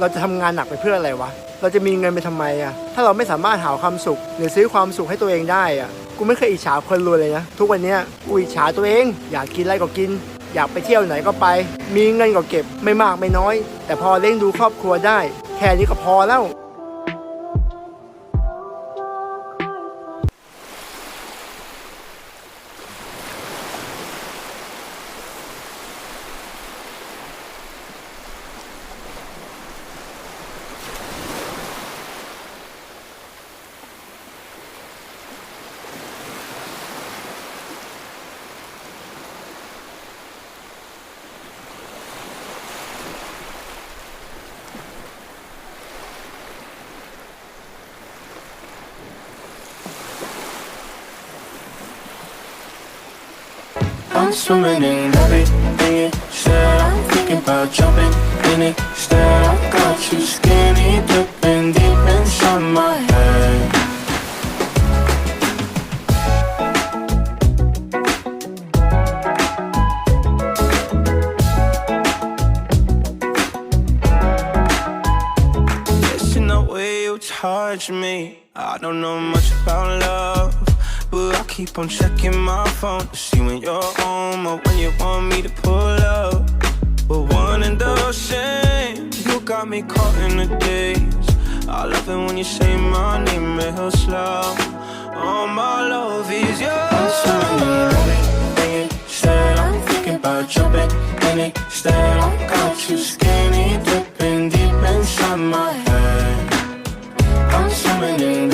เราจะทำงานหนักไปเพื่ออะไรวะ เราจะมีเงินไปทำไมอะถ้าเราไม่สามารถหาความสุข หรือซื้อความสุขให้ตัวเองได้อะกูไม่เคยอิจฉาคนรวยเลยนะ ทุกวันนี้กูอิจฉาตัวเอง อยากกินอะไรก็กิน อยากไปเที่ยวไหนก็ไป มีเงินก็เก็บ ไม่มากไม่น้อย แต่พอเลี้ยงดูครอบครัวได้ แค่นี้ก็พอแล้ว I'm swimming in everything said. I'm thinking about jumping in it. Instead, I got you skinny dipping deep inside my head. Listen the way you touch me. I don't know much about love, but I keep on checking my phone to see when you're home or when you want me to pull up. But one and the same, you got me caught in the days. I love it when you say my name real slow. All my love is yours. I'm thinking, instead I'm thinking about back, and instead I got you skinny dipping deep inside my head. I'm swimming in.